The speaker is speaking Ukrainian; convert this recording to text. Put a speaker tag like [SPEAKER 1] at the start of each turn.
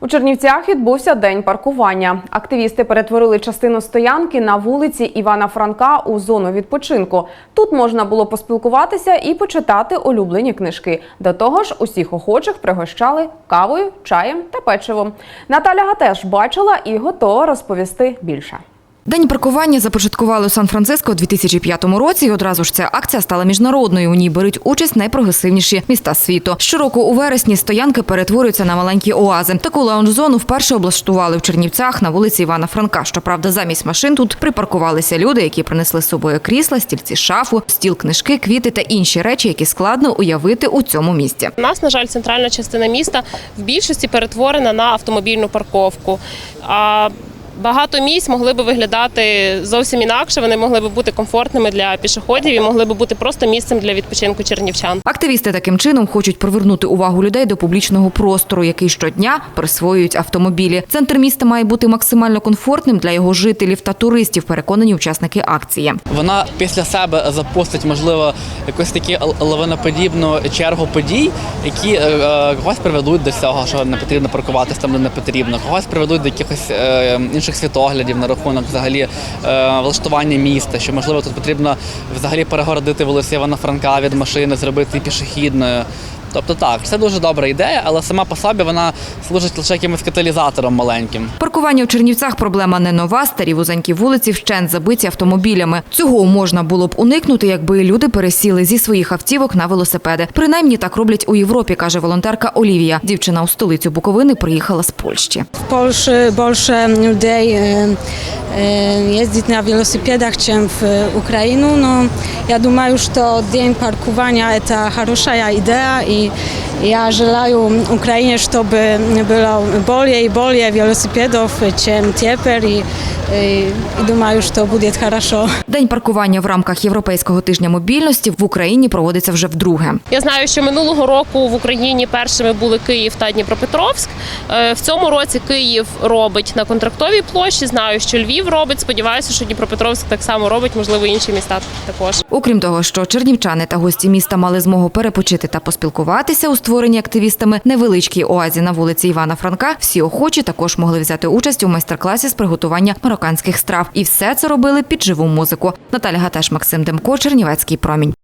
[SPEAKER 1] У Чернівцях відбувся день паркування. Активісти перетворили частину стоянки на вулиці Івана Франка у зону відпочинку. Тут можна було поспілкуватися і почитати улюблені книжки. До того ж, усіх охочих пригощали кавою, чаєм та печивом. Наталя Гатеш бачила і готова розповісти більше.
[SPEAKER 2] День паркування започаткували у Сан-Франциско у 2005 році. і Одразу ж ця акція стала міжнародною. У ній беруть участь найпрогресивніші міста світу. Щороку у вересні стоянки перетворюються на маленькі оази. Таку лаунж-зону вперше облаштували в Чернівцях на вулиці Івана Франка. Щоправда, замість машин тут припаркувалися люди, які принесли з собою крісла, стільці, шафу, стіл, книжки, квіти та інші речі, які складно уявити у цьому місті.
[SPEAKER 3] У нас, на жаль, центральна частина міста в більшості перетворена на автомобільну парковку. А багато місць могли би виглядати зовсім інакше. Вони могли би бути комфортними для пішоходів і могли би бути просто місцем для відпочинку чернівчан.
[SPEAKER 2] Активісти таким чином хочуть привернути увагу людей до публічного простору, який щодня присвоюють автомобілі. Центр міста має бути максимально комфортним для його жителів та туристів, переконані учасники акції.
[SPEAKER 4] Вона після себе запустить, можливо, якусь таку л- лавиноподібну чергу подій, які е, е, когось приведуть до цього, що не потрібно паркуватися там, де не потрібно, когось приведуть до якихось е, інших світоглядів на рахунок взагалі е, влаштування міста, що можливо тут потрібно взагалі перегородити вулицю Івана Франка від машини, зробити пішохідною. Тобто так, це дуже добра ідея, але сама по собі вона служить лише якимось каталізатором маленьким.
[SPEAKER 2] Паркування у Чернівцях проблема не нова. Старі вузенькі вулиці вщент забиті автомобілями. Цього можна було б уникнути, якби люди пересіли зі своїх автівок на велосипеди. Принаймні так роблять у Європі, каже волонтерка Олівія. Дівчина у столицю Буковини приїхала з Польщі.
[SPEAKER 5] W Polsce больше людей e, e, jeździć na велосипедах, чем в Украину, но я думаю, что день паркования это хорошая идея, і я желаю Украине, чтобы было более и более велосипедов, чем теперь, и, и, и думаю, что будет хорошо.
[SPEAKER 2] День паркування в рамках Європейського тижня мобільності в Україні проводиться вже вдруге.
[SPEAKER 3] Я знаю, що минулого року в Україні першими були Київ та Дніпропетровськ. Е, В цьому році Київ робить на контрактовій площі. Знаю, що Львів робить. Сподіваюся, що Дніпропетровськ так само робить, можливо, інші міста також.
[SPEAKER 2] Окрім того, що чернівчани та гості міста мали змогу перепочити та поспілкуватися у створенні активістами невеличкій оазі на вулиці Івана Франка, всі охочі також могли взяти участь у майстер-класі з приготування марокканських страв. І все це робили під живу музику. Наталя Гатеш, Максим Демко, Чернівецький промінь.